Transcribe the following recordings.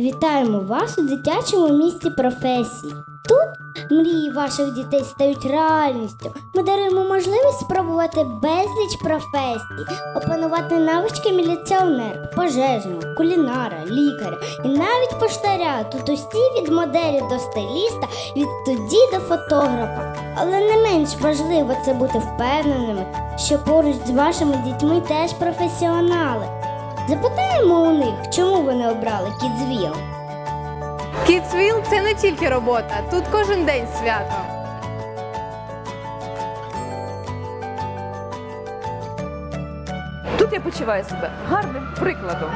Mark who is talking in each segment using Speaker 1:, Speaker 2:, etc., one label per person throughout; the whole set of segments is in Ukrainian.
Speaker 1: Вітаємо вас у дитячому місті професій. Тут мрії ваших дітей стають реальністю. Ми даруємо можливість спробувати безліч професій, опанувати навички міліціонера, пожежного, кулінара, лікаря і навіть поштаря. Тут усі від моделі до стиліста, від судді до фотографа. Але не менш важливо це бути впевненими, що поруч з вашими дітьми теж професіонали. Запитаємо у них, чому вони обрали Кідзвіл.
Speaker 2: Кіцвіл це не тільки робота, тут кожен день свято.
Speaker 3: Тут я почуваю себе гарним прикладом.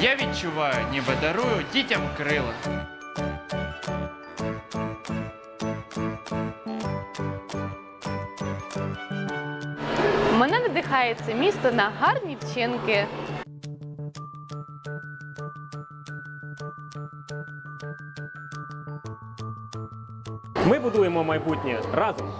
Speaker 4: Я відчуваю, ніби дарую дітям крила.
Speaker 2: Мене надихає це місто на гарні вчинки.
Speaker 5: Ми будуємо майбутнє разом.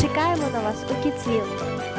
Speaker 6: Чекаємо на вас у Кіцвіл.